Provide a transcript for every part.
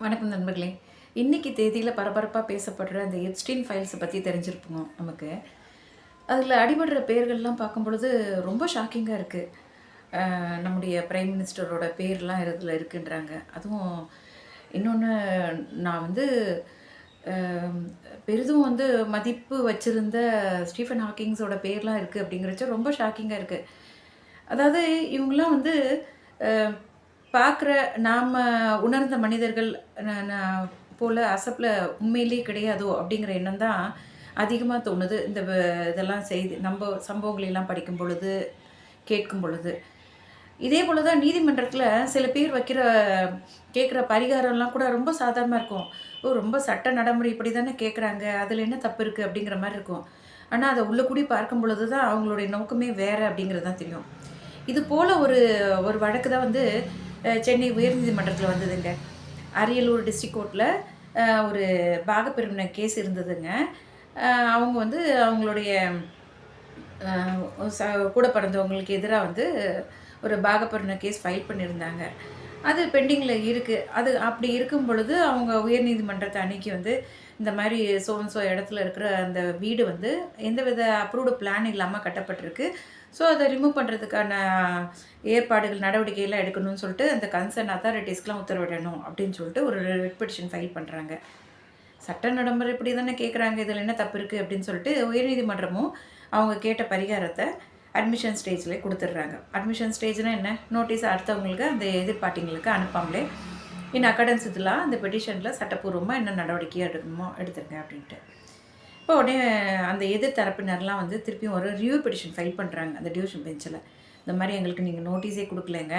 வணக்கம் நண்பர்களே. இன்றைக்கி தேதியில் பரபரப்பாக பேசப்படுற அந்த எப்ஸ்டீன் ஃபைல்ஸை பற்றி தெரிஞ்சிருப்போம் நமக்கு. அதில் அடிபடுற பேர்கள்லாம் பார்க்கும் பொழுது ரொம்ப ஷாக்கிங்காக இருக்குது நம்முடைய பிரைம் மினிஸ்டரோட பேர்லாம் இதில் இருக்குன்றாங்க. அதுவும் இன்னொன்று நான் வந்து பெரிதும் வந்து மதிப்பு வச்சுருந்த ஸ்டீஃபன் ஹாக்கிங்ஸோட பேர்லாம் இருக்குது அப்படிங்கிறச்ச ரொம்ப ஷாக்கிங்காக இருக்குது அதாவது இவங்களாம் வந்து பார்க்குற நாம் உணர்ந்த மனிதர்கள் ந- ந- போல அசப்பில் உண்மையிலேயே கிடையாதோ அப்படிங்கிற எண்ணம் தான் அதிகமாக தோணுது. இந்த வ- இதெல்லாம் செய்தி நம்ம சம்பவங்களெல்லாம் படிக்கும் பொழுது கேட்கும் பொழுது. இதே போல தான் நீதிமன்றத்தில் சில பேர் வைக்கிற கேட்குற பரிகாரம்லாம் கூட ரொம்ப சாதாரணமாக இருக்கும். ஓ ரொம்ப சட்ட நடைமுறை இப்படி தானே கேட்குறாங்க. அதில் என்ன தப்பு இருக்குது அப்படிங்கிற மாதிரி இருக்கும். ஆனால் அதை உள்ள கூடி பார்க்கும் பொழுது தான் அவங்களுடைய நோக்கமே வேறு அப்படிங்கிறது தான் தெரியும். இது போல் ஒரு ஒரு வழக்கு தான் வந்து சென்னை உயர்நீதிமன்றத்தில் வந்ததுங்க. அரியலூர் டிஸ்ட்ரிக் கோர்ட்டில் ஒரு பாகப்பிரிவினை கேஸ் இருந்ததுங்க. அவங்க வந்து அவங்களுடைய ச கூட பிறந்தவங்களுக்கு எதிராக வந்து ஒரு பாகப்பிரிவினை கேஸ் ஃபைல் பண்ணியிருந்தாங்க. அது பெண்டிங்கில் இருக்குது அது அப்படி இருக்கும் பொழுது அவங்க உயர்நீதிமன்றத்தை அன்னைக்கு வந்து இந்த மாதிரி சோன் சோ இடத்துல இருக்கிற அந்த வீடு வந்து எந்தவித அப்ரூவ்டு பிளான் இல்லாமல் கட்டப்பட்டிருக்கு. ஸோ அதை ரிமூவ் பண்ணுறதுக்கான ஏற்பாடுகள் நடவடிக்கையெல்லாம் எடுக்கணும்னு சொல்லிட்டு அந்த கன்சர்ன் அத்தாரிட்டிஸ்க்கெலாம் உத்தரவிடணும் அப்படின்னு சொல்லிட்டு ஒரு ரெட் பெட்டிஷன் ஃபைல் பண்ணுறாங்க சட்ட நடைமுறை இப்படி தானே கேட்குறாங்க இதில் என்ன தப்பு இருக்குது அப்படின்னு சொல்லிட்டு உயர்நீதிமன்றமும் அவங்க கேட்ட பரிகாரத்தை அட்மிஷன் ஸ்டேஜ்லேயே கொடுத்துட்றாங்க. அட்மிஷன் ஸ்டேஜ்னால் என்ன? நோட்டீஸ் அடுத்தவங்களுக்கு அந்த எதிர்பார்ட்டிங்களுக்கு அனுப்பாமலே. இன் அக்கடன்ஸ் இதெல்லாம் அந்த பெட்டிஷனில் சட்டப்பூர்வமாக என்ன நடவடிக்கை எடுக்கணுமோ எடுத்துருங்க அப்படின்ட்டு. இப்போ உடனே அந்த எதிர் தரப்பினர்லாம் வந்து திருப்பியும் ஒரு ரிவ்யூ பெட்டிஷன் ஃபைல் பண்ணுறாங்க அந்த டியூஷன் பெஞ்சில் இந்த மாதிரி எங்களுக்கு நீங்கள் நோட்டீஸே கொடுக்கலங்க.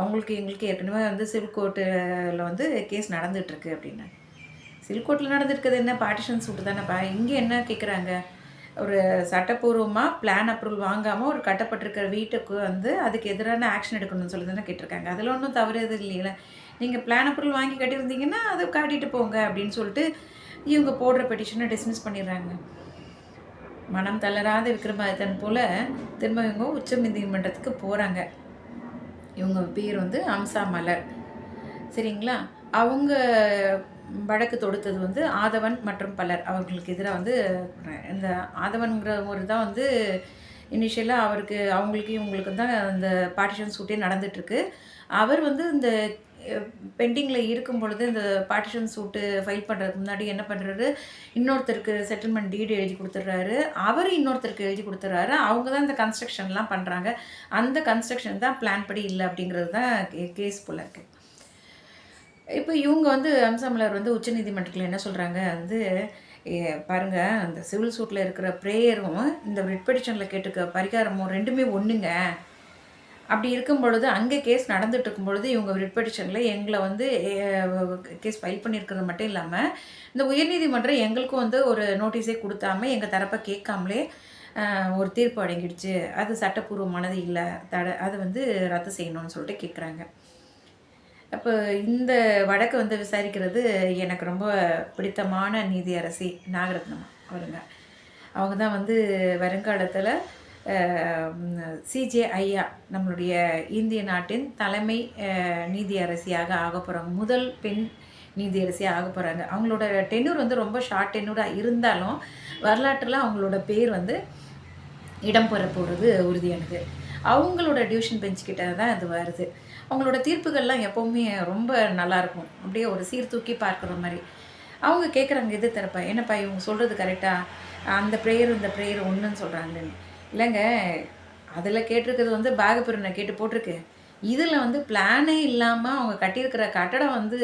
அவங்களுக்கு எங்களுக்கு ஏற்கனவே வந்து சிவில் கோர்ட்டில் வந்து கேஸ் நடந்துகிட்ருக்கு அப்படின்னு. சிவில் கோர்ட்டில் நடந்துருக்குது என்ன? பார்ட்டிஷன் சூட்டு தானேப்பா இங்கே என்ன கேட்குறாங்க ஒரு சட்டப்பூர்வமாக பிளான் அப்ரூவல் வாங்காமல் ஒரு கட்டப்பட்டிருக்கிற வீட்டுக்கு வந்து அதுக்கு எதிரான ஆக்ஷன் எடுக்கணும்னு சொல்லி தானே கேட்டிருக்காங்க. அதில் ஒன்றும் தவறு எதுவும் இல்லையில. நீங்கள் பிளான் அப்ரூவல் வாங்கி கட்டியிருந்தீங்கன்னா அதை காட்டிட்டு போங்க அப்படின்னு சொல்லிட்டு இவங்க போடுற பெட்டிஷனை டிஸ்மிஸ் பண்ணிடுறாங்க. மனம் தளராத விக்ரமாதித்தன் போல் திரும்ப இவங்க உச்ச நீதிமன்றத்துக்கு போகிறாங்க இவங்க பேர் வந்து அம்சா மலர். சரிங்களா? அவங்க வழக்கு தொடுத்தது வந்து ஆதவன் மற்றும் பலர். அவர்களுக்கு எதிராக வந்து இந்த ஆதவன்கிறவர் தான் வந்து இனிஷியலாக அவருக்கு அவங்களுக்கு இவங்களுக்கு தான் அந்த பார்ட்டிஷன் சூட்டே நடந்துட்டுருக்கு அவர் வந்து இந்த பெண்டிங்கில் இருக்கும் பொழுது இந்த பார்ட்டிஷன் சூட்டு ஃபைல் பண்ணுறதுக்கு முன்னாடி என்ன பண்ணுறாரு இன்னொருத்தருக்கு செட்டில்மெண்ட் டீடு எழுதி கொடுத்துட்றாரு. அவர் இன்னொருத்தருக்கு எழுதி கொடுத்துட்றாரு. அவங்க தான் இந்த கன்ஸ்ட்ரக்ஷன்லாம் பண்ணுறாங்க அந்த கன்ஸ்ட்ரக்ஷன் தான் பிளான் படி இல்லை அப்படிங்கிறது தான் கேஸ் போல இருக்குது இப்போ இவங்க வந்து அம்சமலர் வந்து உச்சநீதிமன்றத்தில் என்ன சொல்கிறாங்க வந்து ஏ, அந்த சிவில் சூட்டில் இருக்கிற ப்ரேயரும் இந்த ரிட்பெடிஷனில் கேட்டுக்க பரிகாரமும் ரெண்டுமே ஒன்றுங்க அப்படி இருக்கும் பொழுது அங்கே கேஸ் நடந்துட்டு இருக்கும் பொழுது இவங்க ரிப்பெடிஷனில் எங்களை வந்து கேஸ் ஃபைல் பண்ணியிருக்கிறது மட்டும் இல்லாமல் இந்த உயர்நீதிமன்றம் எங்களுக்கும் வந்து ஒரு நோட்டீஸே கொடுத்தாம எங்கள் தரப்பை கேட்காமலே ஒரு தீர்ப்பு அடங்கிடுச்சு. அது சட்டப்பூர்வமானது இல்லை. தட அதை வந்து ரத்து செய்யணும்னு சொல்லிட்டு கேட்குறாங்க அப்போ இந்த வழக்கு வந்து விசாரிக்கிறது எனக்கு ரொம்ப பிடித்தமான நீதியரசி நாகரத்னம் அவருங்க. அவங்க தான் வந்து வருங்காலத்தில் சிஜே ஐயா நம்மளுடைய இந்திய நாட்டின் தலைமை நீதியரசியாக ஆக போகிறாங்க முதல் பெண் நீதியரசியாக ஆக போகிறாங்க அவங்களோட டென்னூர் வந்து ரொம்ப ஷார்ட் டென்னூராக இருந்தாலும் வரலாற்றில் அவங்களோட பேர் வந்து இடம் பெற போகிறது உறுதியானது அவங்களோட டியூஷன் பெஞ்ச் கிட்ட தான் அது வருது. அவங்களோட தீர்ப்புகள்லாம் எப்போவுமே ரொம்ப நல்லா இருக்கும். அப்படியே ஒரு சீர்தூக்கி பார்க்குற மாதிரி. அவங்க கேட்குறாங்க எது தரப்பா என்னப்பா இவங்க சொல்கிறது கரெக்டாக அந்த ப்ரேயர் இந்த ப்ரேயர் ஒன்றுன்னு சொல்கிறாங்கன்னு இல்லைங்க அதில் கேட்டிருக்கிறது வந்து பாகப்பிரிவினை கேட்டு போட்டிருக்கு இதில் வந்து பிளானே இல்லாமல் அவங்க கட்டியிருக்கிற கட்டடம் வந்து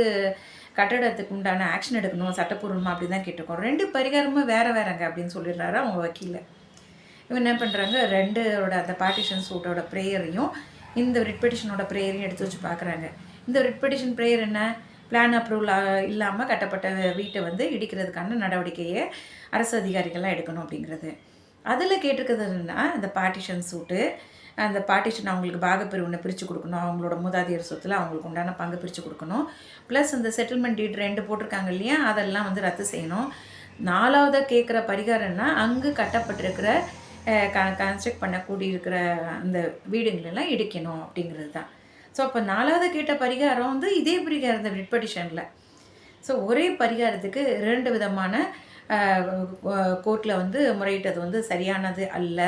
கட்டடத்துக்கு உண்டான ஆக்ஷன் எடுக்கணும் சட்டப்பூர்வமாக அப்படி தான் கேட்டிருக்கோம். ரெண்டு பரிகாரமும் வேறு வேறங்க அப்படின்னு சொல்லிடுறாரு அவங்க வக்கீல. இவங்க என்ன பண்ணுறாங்க ரெண்டோட அந்த பார்ட்டிஷன் சூட்டோட ப்ரேயரையும் இந்த ரிட் பெட்டிஷனோட ப்ரேயரையும் எடுத்து வச்சு பார்க்குறாங்க இந்த ரிட் பெட்டிஷன் ப்ரேயர் என்ன? பிளான் அப்ரூவல் இல்லாமல் கட்டப்பட்ட வீட்டை வந்து இடிக்கிறதுக்கான நடவடிக்கையை அரசு அதிகாரிகள்லாம் எடுக்கணும் அப்படிங்கிறது. அதில் கேட்டிருக்கிறது என்னென்னா இந்த பார்ட்டிஷன் சூட்டு அந்த பார்ட்டிஷன் அவங்களுக்கு பாகப்பிரிவினை பிரித்து கொடுக்கணும். அவங்களோட மூதாதையர் சொத்தில் அவங்களுக்கு உண்டான பங்கு பிரித்து கொடுக்கணும். ப்ளஸ் இந்த செட்டில்மெண்ட் டீட் ரெண்டு போட்டிருக்காங்க இல்லையா? அதெல்லாம் வந்து ரத்து செய்யணும். நாலாவதாக கேட்குற பரிகாரம்னா அங்கு கட்டப்பட்டிருக்கிற கன்ஸ்ட்ரக்ட் பண்ணக்கூடிய இருக்கிற அந்த வீடுங்களெல்லாம் இடிக்கணும் அப்படிங்கிறது தான். ஸோ அப்போ நாலாவது கேட்ட பரிகாரம் வந்து இதே பரிகாரம் இந்த ரிட் பெட்டிஷனில் ஸோ ஒரே பரிகாரத்துக்கு ரெண்டு விதமான கோர்ட்டில் வந்து முறையிட்டது வந்து சரியானது அல்ல.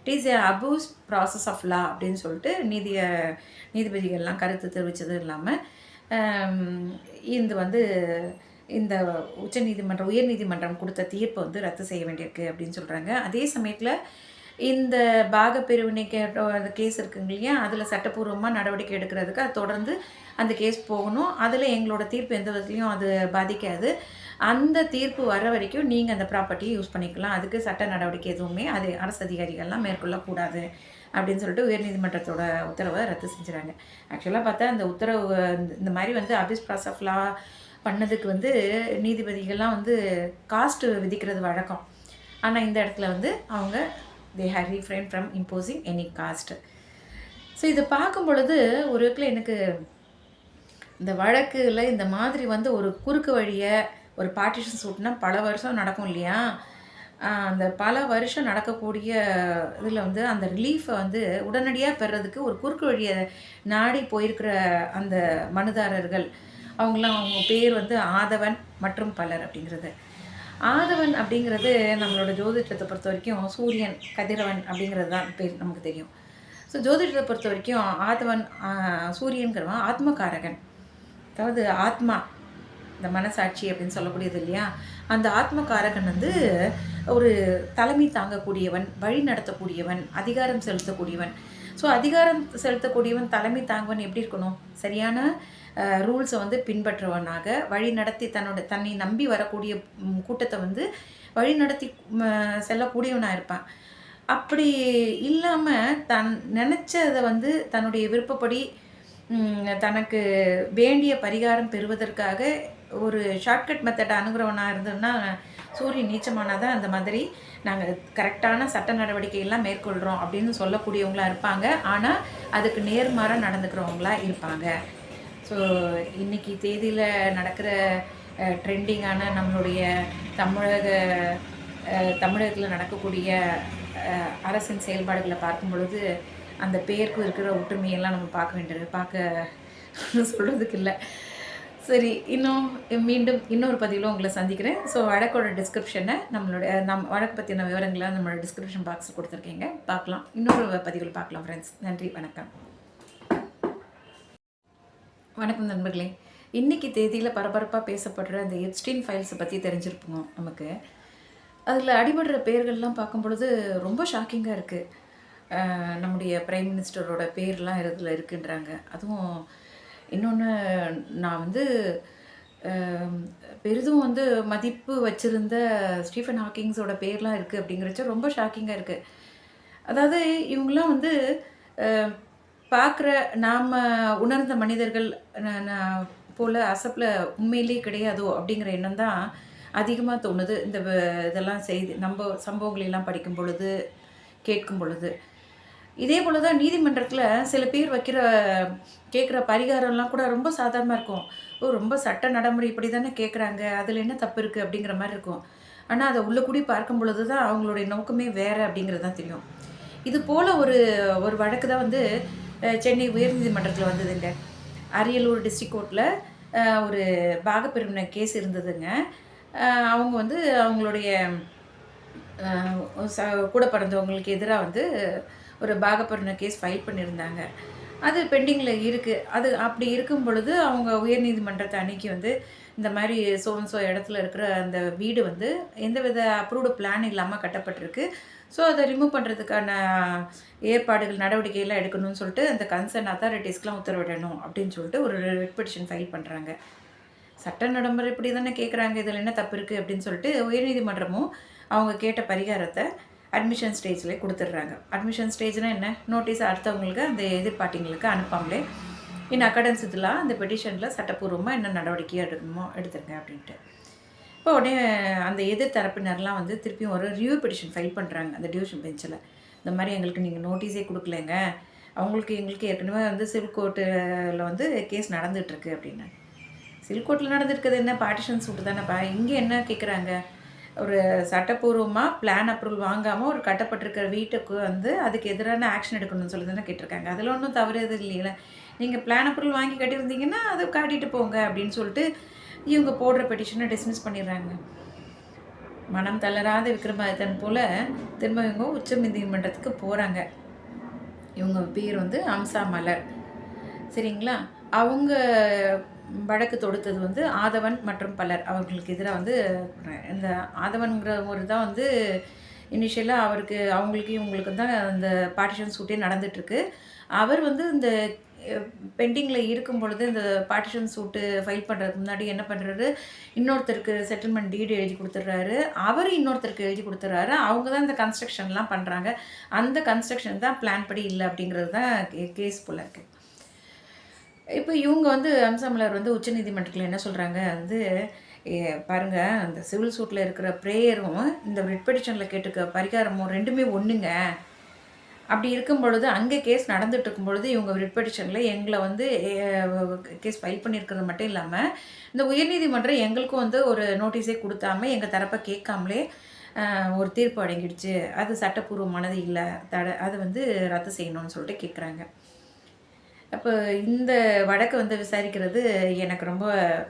It is a abuse process of law அப்படின்னு சொல்லிட்டு நீதிய நீதிபதிகள்லாம் கருத்து தெரிவித்தது இல்லாமல் இது வந்து இந்த உச்சநீதிமன்றம் உயர்நீதிமன்றம் கொடுத்த தீர்ப்பை வந்து ரத்து செய்ய வேண்டியிருக்கு அப்படின்னு சொல்கிறாங்க அதே சமயத்தில் இந்த பாக பிரிவினை கேட்ட அந்த கேஸ் இருக்குங்க இல்லையா? அதில் சட்டப்பூர்வமாக நடவடிக்கை எடுக்கிறதுக்கு அது தொடர்ந்து அந்த கேஸ் போகணும். அதில் எங்களோட தீர்ப்பு எந்த விதத்துலையும் அது பாதிக்காது. அந்த தீர்ப்பு வர வரைக்கும் நீங்கள் அந்த ப்ராப்பர்ட்டியை யூஸ் பண்ணிக்கலாம். அதுக்கு சட்ட நடவடிக்கை எதுவுமே அது அரசு அதிகாரிகள்லாம் மேற்கொள்ளக்கூடாது அப்படின்னு சொல்லிட்டு உயர்நீதிமன்றத்தோட உத்தரவை ரத்து செஞ்சுறாங்க. ஆக்சுவலாக பார்த்தா அந்த உத்தரவு இந்த மாதிரி வந்து அபிஸ் ப்ராசஃப்லா பண்ணதுக்கு வந்து நீதிபதிகள்லாம் வந்து காஸ்ட்டு விதிக்கிறது வழக்கம். ஆனால் இந்த இடத்துல வந்து அவங்க they here refrain from imposing any cost so இதை பார்க்கும் பொழுது ஒரு விதத்தில் எனக்கு இந்த வழக்கில் இந்த மாதிரி வந்து ஒரு குறுக்கு வழியை ஒரு பார்ட்டிஷன் சூட்னா பல வருஷம் நடக்கும் இல்லையா? அந்த பல வருஷம் நடக்கக்கூடிய இதில் வந்து அந்த ரிலீஃபை வந்து உடனடியாக பெறதுக்கு ஒரு குறுக்கு வழியை நாடி போயிருக்கிற அந்த மனுதாரர்கள். அவங்களாம் அவங்க பேர் வந்து ஆதவன் மற்றும் பலர் அப்படிங்கிறது. ஆதவன் அப்படிங்கிறது நம்மளோட ஜோதிடத்தை பொறுத்த வரைக்கும் சூரியன் கதிரவன் அப்படிங்கிறது தான் பேர் நமக்கு தெரியும். ஸோ ஜோதிடத்தை பொறுத்த வரைக்கும் ஆதவன் சூரியன்கிறவன் ஆத்மகாரகன். அதாவது ஆத்மா. இந்த மனசாட்சி அப்படின்னு சொல்லக்கூடியது இல்லையா? அந்த ஆத்மகாரகன் வந்து ஒரு தலைமை தாங்கக்கூடியவன் வழி நடத்தக்கூடியவன் அதிகாரம் செலுத்தக்கூடியவன். ஸோ அதிகாரம் செலுத்தக்கூடியவன் தலைமை தாங்குவன் எப்படி இருக்கணும்? சரியான ரூல்ஸை வந்து பின்பற்றுவனாக வழி நடத்தி தன்னோட தன்னை நம்பி வரக்கூடிய கூட்டத்தை வந்து வழி நடத்தி செல்லக்கூடியவனாக இருப்பான். அப்படி இல்லாமல் தன் நினச்சதை வந்து தன்னுடைய விருப்பப்படி தனக்கு வேண்டிய பரிகாரம் பெறுவதற்காக ஒரு ஷார்ட்கட் மெத்தட் அணுகிறவனாக இருந்தோம்னா சூரியன் நீச்சமானால் அந்த மாதிரி நாங்கள் கரெக்டான சட்ட நடவடிக்கையெல்லாம் மேற்கொள்கிறோம் அப்படின்னு சொல்லக்கூடியவங்களாக இருப்பாங்க. ஆனால் அதுக்கு நேர்மாறாக நடந்துக்கிறவங்களா இருப்பாங்க. ஸோ இன்றைக்கி தேதியில் நடக்கிற ட்ரெண்டிங்கான நம்மளுடைய தமிழக தமிழகத்தில் நடக்கக்கூடிய அரசின் செயல்பாடுகளை பார்க்கும் பொழுது அந்த பேருக்கும் இருக்கிற ஒற்றுமையெல்லாம் நம்ம பார்க்க வேண்டியது பார்க்க சொல்கிறதுக்கு இல்லை. சரி இன்னும் மீண்டும் இன்னொரு பதிவில் உங்களை சந்திக்கிறேன். ஸோ வழக்கோட டிஸ்கிரிப்ஷனை நம்மளுடைய நம் வழக்கு பற்றின விவரங்களை நம்மளோட டிஸ்கிரிப்ஷன் பாக்ஸில் கொடுத்துருக்கீங்க. பார்க்கலாம். இன்னொரு பதிவில் பார்க்கலாம் ஃப்ரெண்ட்ஸ் நன்றி வணக்கம். வணக்கம் நண்பர்களே. இன்றைக்கி தேதியில் பரபரப்பாக பேசப்படுற அந்த எப்ஸ்டீன் ஃபைல்ஸை பற்றி தெரிஞ்சிருப்போம் நமக்கு. அதில் அடிபடுற பேர்கள்லாம் பார்க்கும் பொழுது ரொம்ப ஷாக்கிங்காக இருக்குது நம்முடைய பிரைம் மினிஸ்டரோட பேர்லாம் இதில் இருக்குன்றாங்க. அதுவும் இன்னொன்று நான் வந்து பெரிதும் வந்து மதிப்பு வச்சுருந்த ஸ்டீஃபன் ஹாக்கிங்ஸோட பேர்லாம் இருக்குது அப்படிங்கிறச்ச ரொம்ப ஷாக்கிங்காக இருக்குது அதாவது இவங்களாம் வந்து பார்க்குற நாம் உணர்ந்த மனிதர்கள் போல் அசப்பில் உண்மையிலேயே கிடையாதோ அப்படிங்கிற எண்ணம் தான் அதிகமாக தோணுது. இந்த இதெல்லாம் செய்து நம்ம சம்பவங்களெல்லாம் படிக்கும் பொழுது கேட்கும் பொழுது. இதே போல் தான் நீதிமன்றத்தில் சில பேர் வைக்கிற கேட்குற பரிகாரம்லாம் கூட ரொம்ப சாதாரணமாக இருக்கும். ஓ ரொம்ப சட்ட நடைமுறை இப்படி தானே கேட்குறாங்க அதில் என்ன தப்பு இருக்குது அப்படிங்கிற மாதிரி இருக்கும். ஆனால் அதை உள்ள கூடி பார்க்கும் பொழுது தான் அவங்களுடைய நோக்கமே வேறு அப்படிங்கிறது தான் தெரியும். இது போல் ஒரு ஒரு வழக்கு தான் வந்து சென்னை உயர்நீதிமன்றத்தில் வந்ததுங்க. அரியலூர் டிஸ்ட்ரிக் கோர்ட்டில் ஒரு பாகப்பிரிவினை கேஸ் இருந்ததுங்க. அவங்க வந்து அவங்களுடைய கூட பிறந்தவங்களுக்கு எதிராக வந்து ஒரு பாகப்பிரிவினை கேஸ் ஃபைல் பண்ணியிருந்தாங்க அது பெண்டிங்கில் இருக்குது அது அப்படி இருக்கும் பொழுது அவங்க உயர்நீதிமன்றத்தை அன்னைக்கு வந்து இந்த மாதிரி சோன்சோ இடத்துல இருக்கிற அந்த வீடு வந்து எந்தவித அப்ரூவ்டு பிளான் இல்லாமல் கட்டப்பட்டிருக்கு. ஸோ அதை ரிமூவ் பண்ணுறதுக்கான ஏற்பாடுகள் நடவடிக்கையெல்லாம் எடுக்கணும்னு சொல்லிட்டு அந்த கன்சர்ன் அத்தாரிட்டிஸ்க்கெலாம் உத்தரவிடணும் அப்படின்னு சொல்லிட்டு ஒரு ரெட் பெட்டிஷன் ஃபைல் பண்ணுறாங்க சட்ட நடைமுறை இப்படி தானே கேட்குறாங்க இதில் என்ன தப்பு இருக்குது அப்படின்னு சொல்லிட்டு உயர்நீதிமன்றமும் அவங்க கேட்ட பரிகாரத்தை அட்மிஷன் ஸ்டேஜ்லேயே கொடுத்துட்றாங்க. அட்மிஷன் ஸ்டேஜ்னால் என்ன? நோட்டீஸ் அடுத்தவங்களுக்கு அந்த எதிர்பார்ட்டிங்களுக்கு அனுப்பாமலே. இன் அக்கடன்ஸ் இதெல்லாம் அந்த பெட்டிஷனில் சட்டப்பூர்வமாக என்ன நடவடிக்கையாக எடுக்கணுமோ எடுத்துருங்க அப்படின்ட்டு. இப்போ உடனே அந்த எதிர் தரப்பினர்லாம் வந்து திருப்பியும் ஒரு ரிவ்யூ பெட்டிஷன் ஃபைல் பண்ணுறாங்க அந்த டியூஷன் பெஞ்சில் இந்த மாதிரி எங்களுக்கு நீங்கள் நோட்டீஸே கொடுக்கலங்க. அவங்களுக்கு எங்களுக்கு ஏற்கனவே வந்து சிவில் கோர்ட்டில் வந்து கேஸ் நடந்துகிட்ருக்கு அப்படின்னு சிவில் கோர்ட்டில் நடந்துருக்குது என்ன? பார்ட்டிஷன் சூட்டு தானேப்பா. இங்கே என்ன கேட்குறாங்க ஒரு சட்டப்பூர்வமாக பிளான் அப்ரூவல் வாங்காமல் ஒரு கட்டப்பட்டிருக்கிற வீட்டுக்கு வந்து அதுக்கு எதிரான ஆக்ஷன் எடுக்கணும்னு சொல்லி தானே கேட்டிருக்காங்க. அதில் ஒன்றும் தவறு எதுவும் இல்லையில. நீங்கள் பிளான் அப்ரூவல் வாங்கி கட்டியிருந்தீங்கன்னா அதை காட்டிட்டு போங்க அப்படின்னு சொல்லிட்டு இவங்க போடுற பெட்டிஷனை டிஸ்மிஸ் பண்ணிடுறாங்க. மனம் தளராத விக்ரமாதித்தன் போல் திரும்ப இவங்க உச்ச நீதிமன்றத்துக்கு போகிறாங்க இவங்க பேர் வந்து அம்சா மலர். சரிங்களா? அவங்க வழக்கு தொடுத்தது வந்து ஆதவன் மற்றும் பலர். அவர்களுக்கு எதிராக வந்து இந்த ஆதவன்கிற ஒரு தான் வந்து இனிஷியலாக அவருக்கு அவங்களுக்கு இவங்களுக்கு தான் அந்த பார்ட்டிஷன் சூட்டே நடந்துட்டுருக்கு. அவர் வந்து இந்த பெண்டிங்கில் இருக்கும் பொழுது இந்த பார்ட்டிஷன் சூட்டு ஃபைல் பண்ணுறதுக்கு முன்னாடி என்ன பண்ணுறாரு இன்னொருத்தருக்கு செட்டில்மெண்ட் டீடு எழுதி கொடுத்துட்றாரு. அவர் இன்னொருத்தருக்கு எழுதி கொடுத்துட்றாரு. அவங்க தான் இந்த கன்ஸ்ட்ரக்ஷன்லாம் பண்ணுறாங்க அந்த கன்ஸ்ட்ரக்ஷன் தான் பிளான் படி இல்லை அப்படிங்கிறது தான் கேஸ் போல் இருக்குது இப்போ இவங்க வந்து அம்சமலர் வந்து உச்சநீதிமன்றத்தில் என்ன சொல்கிறாங்க வந்து ஏ, பாருங்க அந்த சிவில் சூட்டில் இருக்கிற ப்ரேயரும் இந்த ரிட் பெடிஷனில் கேட்டுக்க பரிகாரமும் ரெண்டுமே ஒன்றுங்க அப்படி இருக்கும் பொழுது அங்கே கேஸ் நடந்துட்டு இருக்கும் பொழுது இவங்க ரிட்பெடிஷனில் எங்களை வந்து கேஸ் ஃபைல் பண்ணியிருக்கிறது மட்டும் இல்லாமல் இந்த உயர்நீதிமன்றம் எங்களுக்கும் வந்து ஒரு நோட்டீஸே கொடுத்தாம எங்கள் தரப்பை கேட்காமலே ஒரு தீர்ப்பு அடங்கிடுச்சு. அது சட்டப்பூர்வமானது இல்லை. தட அதை வந்து ரத்து செய்யணும்னு சொல்லிட்டு கேட்குறாங்க அப்போ இந்த வழக்கு வந்து விசாரிக்கிறது எனக்கு ரொம்ப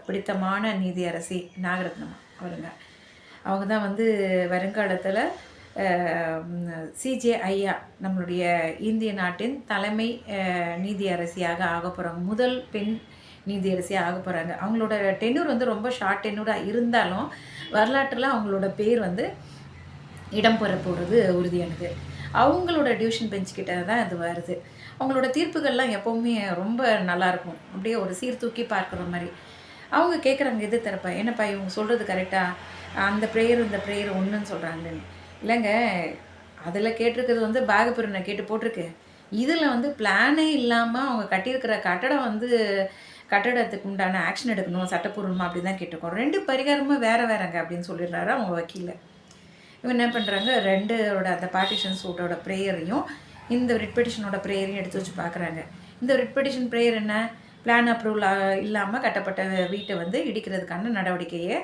பிடித்தமான நீதியரசி நாகரத்னம் அவருங்க. அவங்க தான் வந்து வருங்காலத்தில் சிஜே ஐயா நம்மளுடைய இந்திய நாட்டின் தலைமை நீதியரசியாக ஆக போகிறாங்க முதல் பெண் நீதியரசியாக ஆக போகிறாங்க அவங்களோட டென்னூர் வந்து ரொம்ப ஷார்ட் டென்னூராக இருந்தாலும் வரலாற்றில் அவங்களோட பேர் வந்து இடம் பெற போகிறது உறுதியானது. அவங்களோட டியூஷன் பெஞ்ச் கிட்ட தான் இது வருது. அவங்களோட தீர்ப்புகள்லாம் எப்போவுமே ரொம்ப நல்லாயிருக்கும் அப்படியே ஒரு சீர்தூக்கி பார்க்குற மாதிரி. அவங்க கேட்குறாங்க எது தரப்பா என்னப்பா இவங்க சொல்கிறது கரெக்டாக அந்த ப்ரேயர் இந்த ப்ரேயர் ஒன்றுன்னு சொல்கிறாங்கன்னு இல்லைங்க அதில் கேட்டிருக்கிறது வந்து பாகப்பிரனை கேட்டு போட்டிருக்கு. இதில் வந்து பிளானே இல்லாமல் அவங்க கட்டியிருக்கிற கட்டடம் வந்து கட்டடத்துக்கு உண்டான ஆக்ஷன் எடுக்கணும் சட்டப்பூர்வமாக அப்படி தான் கேட்டிருக்கோம். ரெண்டு பரிகாரமும் வேறு வேறங்க அப்படின்னு சொல்லிடுறாரு அவங்க வக்கீல. இவங்க என்ன பண்ணுறாங்க ரெண்டோட அந்த பார்ட்டிஷன் சூட்டோட ப்ரேயரையும் இந்த ரிட்பெடிஷனோட ப்ரேயரையும் எடுத்து வச்சு பார்க்குறாங்க. இந்த ரிட்பெடிஷன் ப்ரேயர் என்ன? பிளான் அப்ரூவல் இல்லாமல் கட்டப்பட்ட வீட்டை வந்து இடிக்கிறதுக்கான நடவடிக்கையை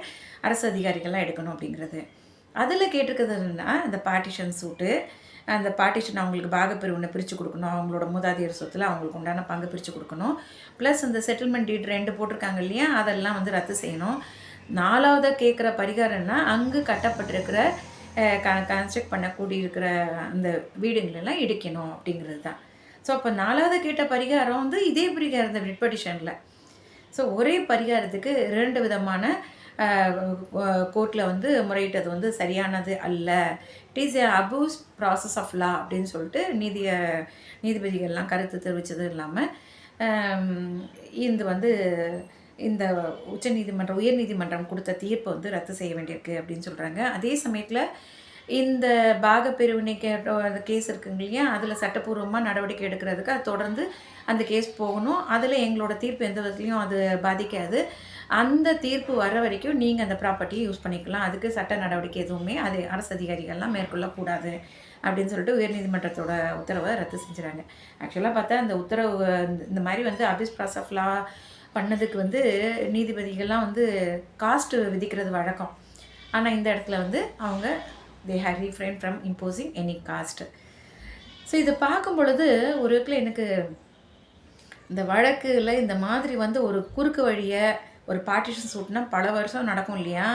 அரசு அதிகாரிகள்லாம் எடுக்கணும் அப்படிங்கிறது. அதில் கேட்டிருக்கிறதுனா அந்த இந்த பார்ட்டிஷன் சூட்டு அந்த பார்ட்டிஷன் அவங்களுக்கு பாகப்பிரிவினை பிரித்து கொடுக்கணும். அவங்களோட மூதாதையர் சொத்தில் அவங்களுக்கு உண்டான பங்கு பிரித்து கொடுக்கணும். ப்ளஸ் இந்த செட்டில்மெண்ட் டீட் ரெண்டு போட்டிருக்காங்க இல்லையா? அதெல்லாம் வந்து ரத்து செய்யணும். நாலாவதாக கேட்குற பரிகாரம்னா அங்கு கட்டப்பட்டிருக்கிற கன்ஸ்ட்ரக்ட் பண்ணக்கூடிய இருக்கிற அந்த வீடுங்களெல்லாம் இடிக்கணும் அப்படிங்கிறது தான். ஸோ அப்போ நாலாவது கேட்ட பரிகாரம் வந்து இதே பரிகாரம் இந்த ரிட் பெட்டிஷனில் ஸோ ஒரே பரிகாரத்துக்கு ரெண்டு விதமான கோர்ட்டில் வந்து முறையிட்டது வந்து சரியானது அல்ல. It is a abuse process of law அப்படின்னு சொல்லிட்டு நீதிய நீதிபதிகள்லாம் கருத்து தெரிவித்ததும் இல்லாமல் இது வந்து இந்த உச்சநீதிமன்றம் உயர்நீதிமன்றம் கொடுத்த தீர்ப்பை வந்து ரத்து செய்ய வேண்டியிருக்கு அப்படின்னு சொல்கிறாங்க அதே சமயத்தில் இந்த பாக பிரிவினை கேஸ் இருக்குங்க இல்லையா அதில் சட்டப்பூர்வமாக நடவடிக்கை எடுக்கிறதுக்கு அது தொடர்ந்து அந்த கேஸ் போகணும். அதில் எங்களோட தீர்ப்பு எந்த விதத்துலையும் அது பாதிக்காது. அந்த தீர்ப்பு வர வரைக்கும் நீங்கள் அந்த ப்ராப்பர்ட்டியை யூஸ் பண்ணிக்கலாம். அதுக்கு சட்ட நடவடிக்கை எதுவுமே அது அரசு அதிகாரிகள்லாம் மேற்கொள்ளக்கூடாது அப்படின்னு சொல்லிட்டு உயர்நீதிமன்றத்தோட உத்தரவை ரத்து செஞ்சுறாங்க. ஆக்சுவலாக பார்த்தா அந்த உத்தரவு இந்த- இந்த மாதிரி வந்து அபிஸ் ப்ராஸ் ஆஃப் லா பண்ணதுக்கு வந்து நீதிபதிகள்லாம் வந்து காஸ்ட் விதிக்கிறது வழக்கம். ஆனால் இந்த இடத்துல வந்து அவங்க they here refrain from imposing any cost so இதை பார்க்கும் பொழுது ஒரு இடத்துல எனக்கு இந்த வழக்குல இந்த மாதிரி வந்து ஒரு குறுக்கு வழியை ஒரு பார்ட்டிஷன் சூட்னா பல வருஷம் நடக்கும் இல்லையா?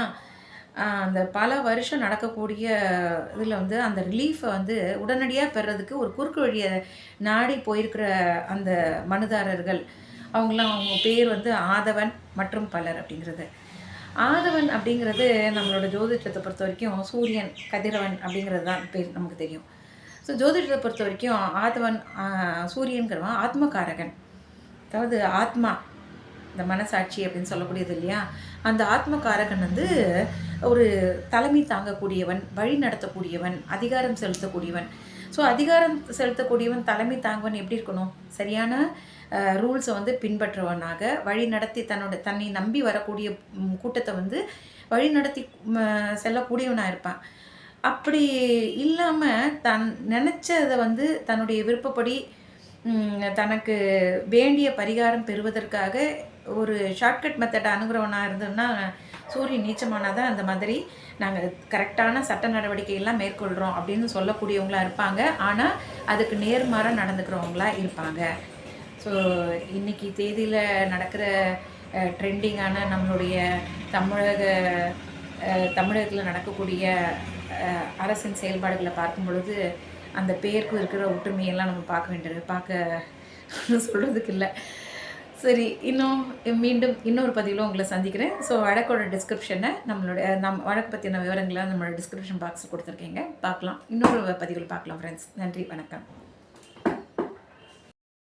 அந்த பல வருஷம் நடக்கக்கூடிய இதில் வந்து அந்த ரிலீஃபை வந்து உடனடியாக பெறதுக்கு ஒரு குறுக்கு வழியை நாடி போயிருக்கிற அந்த மனுதாரர்கள். அவங்களாம் அவங்க பேர் வந்து ஆதவன் மற்றும் பலர் அப்படிங்கிறது. ஆதவன் அப்படிங்கிறது நம்மளோட ஜோதிடத்தை பொறுத்த வரைக்கும் சூரியன் கதிரவன் அப்படிங்கிறது தான் பேர் நமக்கு தெரியும். ஸோ ஜோதிடத்தை பொறுத்த வரைக்கும் ஆதவன் சூரியன்கிறவன் ஆத்மகாரகன். அதாவது ஆத்மா இந்த மனசாட்சி அப்படின்னு சொல்லக்கூடியது இல்லையா? அந்த ஆத்மகாரகன் வந்து ஒரு தலைமை தாங்கக்கூடியவன் வழி நடத்தக்கூடியவன் அதிகாரம் செலுத்தக்கூடியவன். ஸோ அதிகாரம் செலுத்தக்கூடியவன் தலைமை தாங்குவன் எப்படி இருக்கணும்? சரியான ரூல்ஸை வந்து பின்பற்றுவனாக வழி நடத்தி தன்னோட தன்னை நம்பி வரக்கூடிய கூட்டத்தை வந்து வழி நடத்தி செல்லக்கூடியவனாக இருப்பான். அப்படி இல்லாமல் தன் நினச்சதை வந்து தன்னுடைய விருப்பப்படி தனக்கு வேண்டிய பரிகாரம் பெறுவதற்காக ஒரு ஷார்ட்கட் மெத்தட் அணுகிறவனாக இருந்தோம்னா சூரியன் நீச்சமானாதான் அந்த மாதிரி நாங்கள் கரெக்டான சட்ட நடவடிக்கையெல்லாம் மேற்கொள்கிறோம் அப்படின்னு சொல்லக்கூடியவங்களா இருப்பாங்க. ஆனால் அதுக்கு நேர்மாறாக நடந்துக்கிறவங்களா இருப்பாங்க. ஸோ இன்னைக்கு தேதியில் நடக்கிற ட்ரெண்டிங்கான நம்மளுடைய தமிழக தமிழகத்தில் நடக்கக்கூடிய அரசின் செயல்பாடுகளை பார்க்கும் பொழுது அந்த பேருக்கும் இருக்கிற ஒற்றுமையெல்லாம் நம்ம பார்க்க வேண்டியது பார்க்க சொல்கிறதுக்கு இல்லை. சரி இன்னும் மீண்டும் இன்னொரு பதிவில் உங்களை சந்திக்கிறேன். ஸோ வழக்கோட டிஸ்கிரிப்ஷனை நம்மளுடைய நம் வழக்கு பற்றின விவரங்களை நம்மளோட டிஸ்கிரிப்ஷன் பாக்ஸில் கொடுத்துருக்கீங்க. பார்க்கலாம். இன்னொரு பதிவில் பார்க்கலாம் ஃப்ரெண்ட்ஸ் நன்றி வணக்கம்.